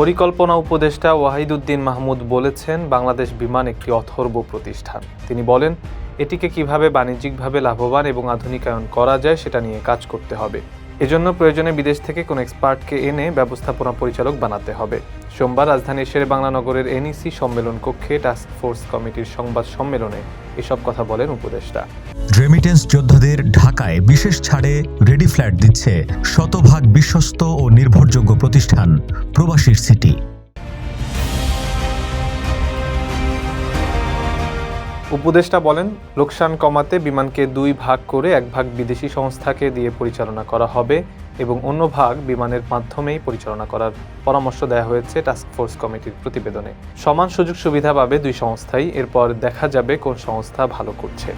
পরিকল্পনা উপদেষ্টা ওয়াহিদুদ্দিন মাহমুদ বলেছেন, বাংলাদেশ বিমান একটি অথর্ব প্রতিষ্ঠান। তিনি বলেন, এটিকে কীভাবে বাণিজ্যিকভাবে লাভবান এবং আধুনিকায়ন করা যায় সেটা নিয়ে কাজ করতে হবে। এজন্য প্রয়োজনে বিদেশ থেকে কোনো এক্সপার্টকে এনে ব্যবস্থাপনা পরিচালক বানাতে হবে। সোমবার রাজধানী শের বাংলা নগরের এনইসি সম্মেলন কক্ষে টাস্ক ফোর্স কমিটির সংবাদ সম্মেলনে এসব কথা বলেন উপদেষ্টা। রেমিটেন্স যোদ্ধাদের ঢাকায় বিশেষ ছাড়ে রেডি ফ্ল্যাট দিচ্ছে শতভাগ বিশ্বস্ত ও নির্ভরযোগ্য প্রতিষ্ঠান প্রবাসীর সিটি। উপদেষ্টা বলেন, লোকসান কমাতে বিমানকে দুই ভাগ করে এক ভাগ বিদেশি সংস্থাকে দিয়ে পরিচালনা করা হবে এবং অন্য ভাগ বিমানের মাধ্যমেই পরিচালনা করার পরামর্শ দেওয়া হয়েছে টাস্কফোর্স কমিটির প্রতিবেদনে। সমান সুযোগ সুবিধা পাবে দুই সংস্থাই, এরপর দেখা যাবে কোন সংস্থা ভালো করছে।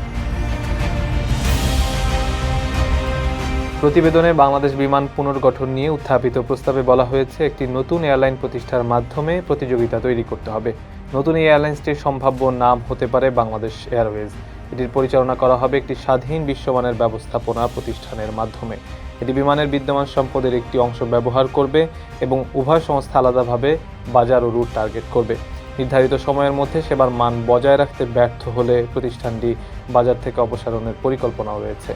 প্রতিবেদনে বাংলাদেশ বিমান পুনর্গঠন নিয়ে উত্থাপিত প্রস্তাবে বলা হয়েছে, একটি নতুন এয়ারলাইন প্রতিষ্ঠার মাধ্যমে প্রতিযোগিতা তৈরি করতে হবে। নতুন এই এয়ারলাইন্সটির সম্ভাব্য নাম হতে পারে বাংলাদেশ এয়ারওয়েজ। এটির পরিচালনা করা হবে একটি স্বাধীন বিশ্বমানের ব্যবস্থাপনা প্রতিষ্ঠানের মাধ্যমে। এটি বিমানের বিদ্যমান সম্পদের একটি অংশ ব্যবহার করবে এবং উভয় সংস্থা আলাদাভাবে বাজার ও রুট টার্গেট করবে। নির্ধারিত সময়ের মধ্যে সেবার মান বজায় রাখতে ব্যর্থ হলে প্রতিষ্ঠানটি বাজার থেকে অপসারণের পরিকল্পনাও রয়েছে।